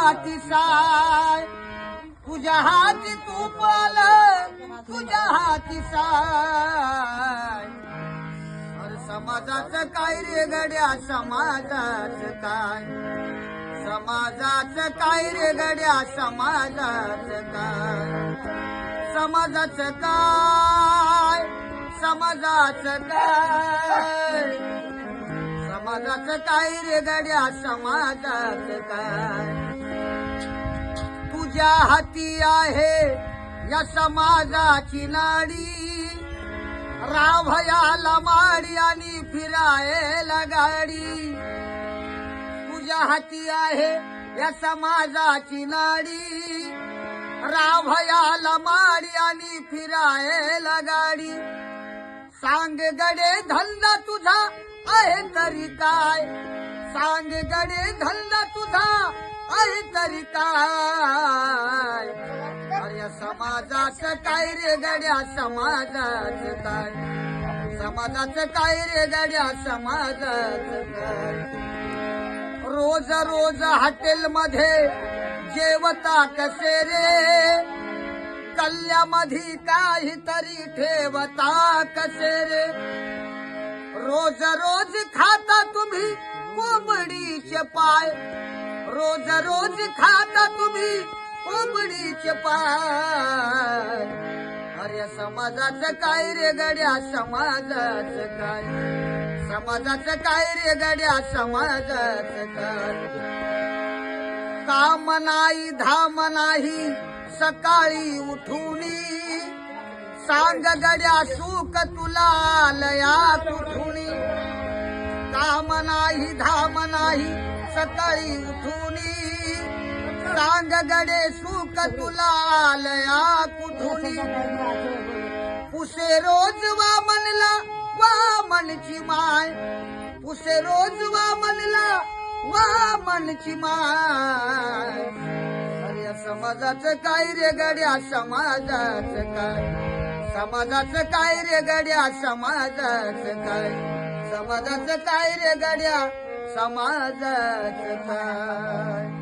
हाती तुझ्या हाती तू पाल तुझ्या हाती साय. समाजाचं काय रे गड्या समाजाचं काय? समाजाचं काय रे गड्या समाजाचं काय? समाजाचं काय? समाजाचं काय? समाजाचं काय रे गड्या समाजाचं काय? तुझ्या हाती आहे या समाजाची नाडी. राभयाला माडी आणि फिरायला गाडी. तुझ्या हाती आहे या समाजाची नाडी. राभयाला माडी आणि फिरायला गाडी. सांग गडे धंदा तुझा आहे तरी काय? सांग गडे धंदा तुझा आहे तरी काय? समाजाचं काय रे गड्या? समाजाचं काय? समाजाचं काय रे गड्या? समाजाचं काय? रोज रोज हॉटेल मध्ये जेवता कसे रे? कल्ल्यामध्ये काहीतरी ठेवता कसे रे? रोज रोज खाता तुम्ही कोंबडीचे पाय. रोज रोज खाता तुम्ही कोंबडीचे पाय अरे समाजाचं काय रे गड्या समाजाचं काय? समाजाचं काय रे गड्या समाजाचं काय? काम नाही धाम नाही सकाळी उठुनी. सांग गड्या सुख तुला लया कुठुनी? काम नाही धाम नाही सकाळी उठुनी. सांग गडे सुख तुला लया कुठुनी? पुसे रोज वा म्हणला वा मनची माय. पुसे रोज वा म्हणला वा मनची माय. अरे समाजाचं काय रे गड्या समाजाचं काय? समाजाचं काय रे गड्या समाजाचं काय? समाजाचं काय रे गड्या समाजाचं काय?